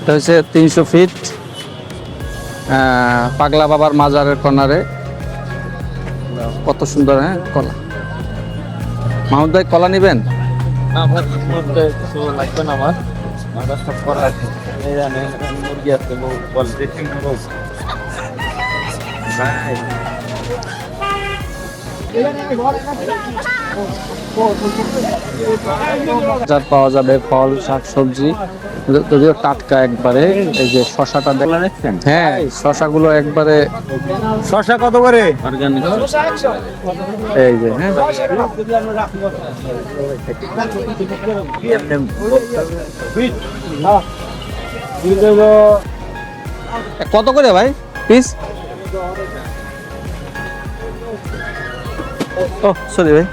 এটা হচ্ছে তিনশো ফিট পাগলা বাবার মাজারের কর্নারে। কত সুন্দর হ্যাঁ? কলা। মাহমুদ ভাই কলা নেবেন? পাওয়া যাবে ফল শাকসবজি যদিও টাটকা একবারে এই যে শশাটা দেখ- দেখছেন হ্যাঁ শশাগুলো একবারে শশা কত করে? অর্গানিক এই যে হ্যাঁ। কত করে ভাই? পিস ও সরি ভাই।